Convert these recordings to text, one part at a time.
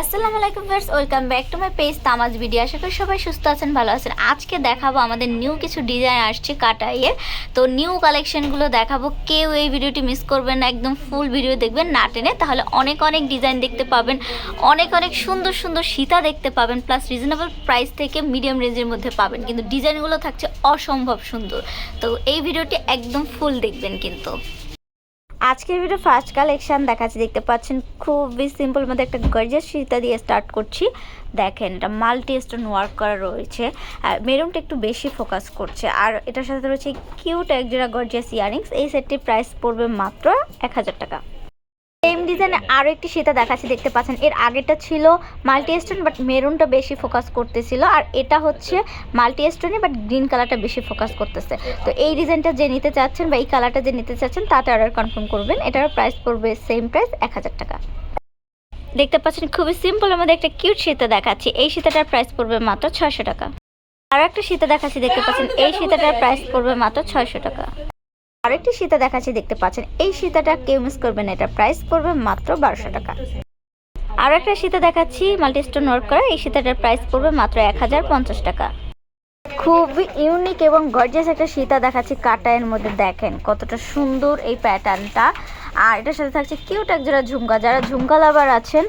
আসসালামু আলাইকুম friends welcome back to my page তামাজ video. আশা করি সবাই সুস্থ আছেন, ভালো আছেন। আজকে দেখাবো আমাদের নিউ কিছু ডিজাইন আসছে কাটাইয়ে। তো নিউ কালেকশনগুলো দেখাবো। কেউ এই ভিডিওটি মিস করবেন না, একদম ফুল ভিডিও দেখবেন না টেনে। তাহলে অনেক অনেক ডিজাইন দেখতে পাবেন, অনেক অনেক সুন্দর সুন্দর সীতা দেখতে পাবেন প্লাস রিজনেবল প্রাইস থেকে মিডিয়াম রেঞ্জের মধ্যে পাবেন। কিন্তু ডিজাইনগুলো থাকছে অসম্ভব সুন্দর। তো এই ভিডিওটি একদম ফুল দেখবেন কিন্তু। আজকের ভিডিও ফার্স্ট কালেকশান দেখাচ্ছি। দেখতে পাচ্ছেন, খুবই সিম্পল মধ্যে একটা গর্জিয়াস সীতা দিয়ে স্টার্ট করছি। দেখেন, এটা মাল্টি স্টোন ওয়ার্ক করা রয়েছে। আর মেরুনটা একটু বেশি ফোকাস করছে। আর এটার সাথে রয়েছে কিউট একজোড়া গর্জিয়াস ইয়ারিংস এই সেটটির প্রাইস পড়বে মাত্র এক হাজার টাকা। সেম ডিজাইনে আরও একটি সীতা দেখাচ্ছি, দেখতে পাচ্ছেন। এর আগেটা ছিল মাল্টি স্টোন বাট মেরুনটা বেশি ফোকাস করতেছিল। আর এটা হচ্ছে মাল্টি স্টোনে বাট গ্রিন কালারটা বেশি ফোকাস করতেছে। তো এই ডিজাইনটা যে নিতে চাচ্ছেন বা এই কালারটা যে নিতে চাচ্ছেন, তাতে অর্ডার কনফার্ম করবেন। এটার প্রাইস পড়বে সেম প্রাইস এক হাজার টাকা। দেখতে পাচ্ছেন, খুবই সিম্পল আমাদের একটা কিউট সীতা দেখাচ্ছি। এই সীতাটার প্রাইস পড়বে মাত্র ছয়শো টাকা। আর একটা সীতা দেখাচ্ছি, দেখতে পাচ্ছেন, এই সীতাটার প্রাইস পড়বে মাত্র ছয়শো টাকা। আরেকটি সীতা দেখাচ্ছি, দেখতে পাচ্ছেন। এই সীতাটা কেউ মিস করবেন এটা প্রাইস পড়বে মাত্র বারোশো টাকা। আর একটা সীতা দেখাচ্ছি মাল্টি স্টোন ওয়ার্ক করা, এই সীতাটার প্রাইস পড়বে মাত্র এক হাজার পঞ্চাশ টাকা। খুবই ইউনিক এবং গর্জিয়াস একটা সীতা দেখাচ্ছি কাটায়ের মধ্যে, দেখেন কতটা সুন্দর এই প্যাটার্নটা আর এটার সাথে থাকছে কিউট এক জোড়া ঝুমকা, যারা ঝুমকা লাভার আছেন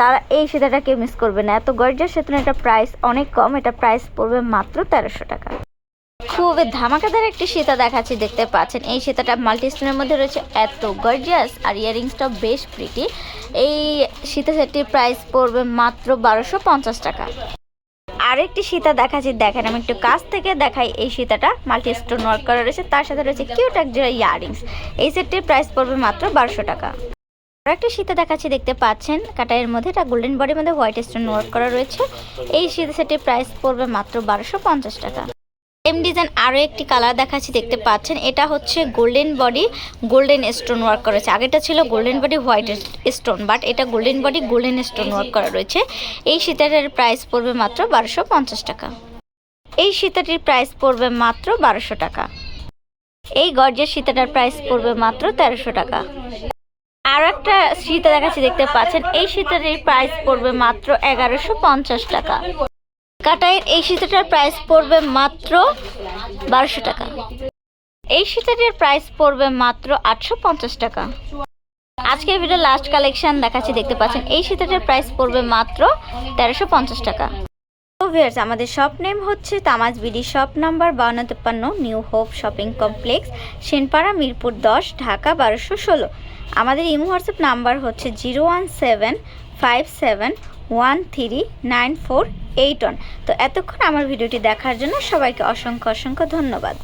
তারা এই সীতাটাকে মিস করবে না। এত গর্জিয়াস সেতুন এটা প্রাইস অনেক কম, এটা প্রাইস পড়বে মাত্র তেরোশো টাকা। খুবই ধামাকাদার একটি সীতা দেখাচ্ছি, দেখতে পাচ্ছেন। এই সীতাটা মাল্টি স্টোনের মধ্যে রয়েছে, এত গর্জিয়াস আর ইয়ারিংসটাও বেশ প্রিটি এই সীতা সেটটির প্রাইস পড়বে মাত্র বারোশো পঞ্চাশ টাকা। আরেকটি সীতা দেখাচ্ছি, দেখেন, আমি একটু কাছ থেকে দেখাই এই সীতাটা মাল্টি স্টোন ওয়ার্ক করা রয়েছে, তার সাথে রয়েছে কিউট এক জোড়া ইয়ারিংস এই সেটটির প্রাইস পড়বে মাত্র বারোশো টাকা। আরেকটি সীতা দেখাচ্ছি, দেখতে পাচ্ছেন, কাটাইয়ের মধ্যে এটা গোল্ডেন বডির মধ্যে হোয়াইট স্টোন ওয়ার্ক করা রয়েছে। এই সীতা সেটটির প্রাইস পড়বে মাত্র বারোশো পঞ্চাশ টাকা। এম ডিজাইন আরও একটি কালার দেখাচ্ছি, দেখতে পাচ্ছেন। এটা হচ্ছে golden body golden stone work করা রয়েছে। আগেটা ছিল golden body white stone but এটা golden body golden stone work করা রয়েছে। এই সীতাটার প্রাইস পড়বে মাত্র বারোশো টাকা। এই সীতাটির প্রাইস পড়বে মাত্র বারোশো টাকা। এই গর্জের সীতাটার প্রাইস পড়বে মাত্র তেরোশো টাকা। আর একটা সীতা দেখাচ্ছি, দেখতে পাচ্ছেন। এই সীতাটির প্রাইস পড়বে মাত্র এগারোশো টাকা। কাটাইয়ের এই সীতাটার প্রাইস পড়বে মাত্র বারোশো টাকা। এই সীতাটির প্রাইস পড়বে মাত্র আটশো পঞ্চাশ টাকা। আজকের ভিডিও লাস্ট কালেকশন দেখাচ্ছি, দেখতে পাচ্ছেন, এই সীতাটার প্রাইস পড়বে মাত্র তেরোশো পঞ্চাশ টাকা। ভিউয়ার্স আমাদের শপ নেম হচ্ছে তামাজ বিডি শপ নাম্বার বাউন্ন তেপ্পান্ন new hope shopping complex Senpara, Mirpur দশ, ঢাকা বারোশো ষোলো। আমাদের ইমো হোয়াটসঅ্যাপ নাম্বার হচ্ছে zero one seven five seven one three nine four eight one তো এতক্ষণ আমার ভিডিওটি দেখার জন্য সবাইকে অসংখ্য অসংখ্য ধন্যবাদ।